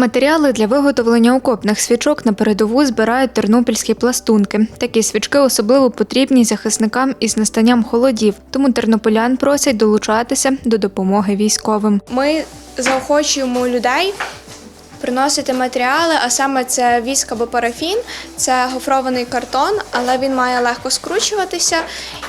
Матеріали для виготовлення окопних свічок на передову збирають тернопільські пластунки. Такі свічки особливо потрібні захисникам із настанням холодів, тому тернополян просять долучатися до допомоги військовим. Ми заохочуємо людей приносити матеріали, а саме це віск або парафін, це гофрований картон, але він має легко скручуватися,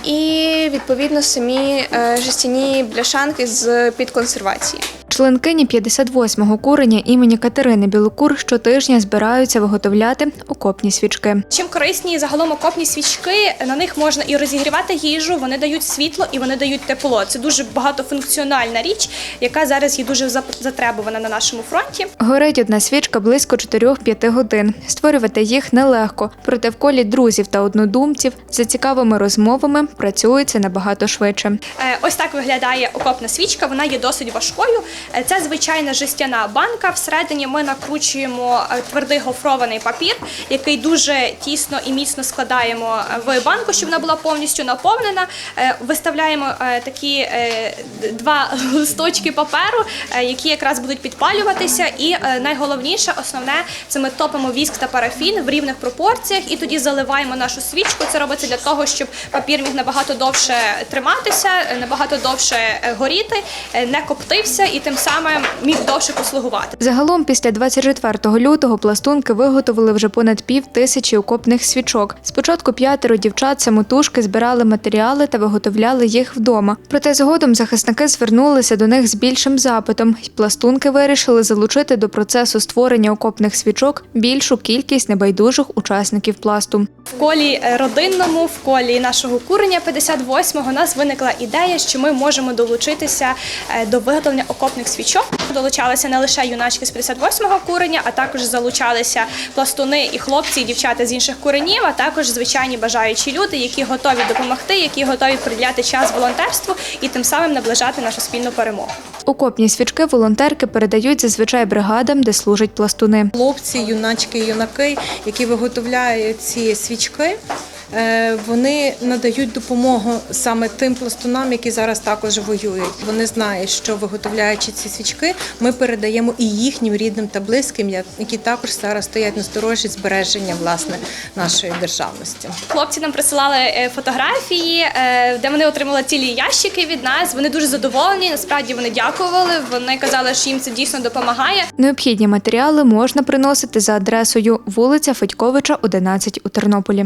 і відповідно самі е, жестяні бляшанки з під консервації. Членкині 58-го куреня імені Катерини Білокур щотижня збираються виготовляти окопні свічки. Чим корисні загалом окопні свічки, на них можна і розігрівати їжу, вони дають світло і вони дають тепло. Це дуже багатофункціональна річ, яка зараз є дуже затребувана на нашому фронті. Горить одна свічка близько 4-5 годин. Створювати їх нелегко, проте в колі друзів та однодумців за цікавими розмовами працюється набагато швидше. Е, Ось так виглядає окопна свічка. Вона є досить важкою. Це звичайна жестяна банка. Всередині ми накручуємо е, твердий гофрований папір, який дуже тісно і міцно складаємо е, в банку, щоб вона була повністю наповнена. Е, Виставляємо такі два листочки паперу, які якраз будуть підпалюватися. І найголовніше, основне, це ми топимо віск та парафін в рівних пропорціях, і тоді заливаємо нашу свічку. Це робиться для того, щоб папір міг набагато довше триматися, набагато довше горіти, не коптився і тим самим міг довше послугувати. Загалом, після 24 лютого пластунки виготовили вже понад пів тисячі окопних свічок. Спочатку п'ятеро дівчат самотужки збирали матеріали та виготовляли їх вдома. Проте згодом захисники звернулися до них з більшим запитом, і пластунки вирішили залучити до процесу створення окопних свічок більшу кількість небайдужих учасників пласту. В колі е, родинному, в колі нашого курення 58-го у нас виникла ідея, що ми можемо долучитися е, до виготовлення окопних свічок. Долучалися не лише юначки з 58-го курення, а також залучалися пластуни і хлопці, і дівчата з інших куренів, а також звичайні бажаючі люди, які готові допомогти, які готові приділяти час волонтерству і тим самим наближати нашу спільну перемогу. Окопні свічки волонтерки передають зазвичай бригадам, де служать пластуни. Хлопці, юначки, юнаки, які виготовляють ці свічки. Е, Вони надають допомогу саме тим пластунам, які зараз також воюють. Вони знають, що виготовляючи ці свічки, ми передаємо і їхнім рідним та близьким, які також зараз стоять на сторожі збереження власне нашої державності. Хлопці нам присилали е, фотографії, е, де вони отримали цілі ящики від нас. Вони дуже задоволені. Насправді вони дякували. Вони казали, що їм це дійсно допомагає. Необхідні матеріали можна приносити за адресою вулиця Федьковича, 11 у Тернополі.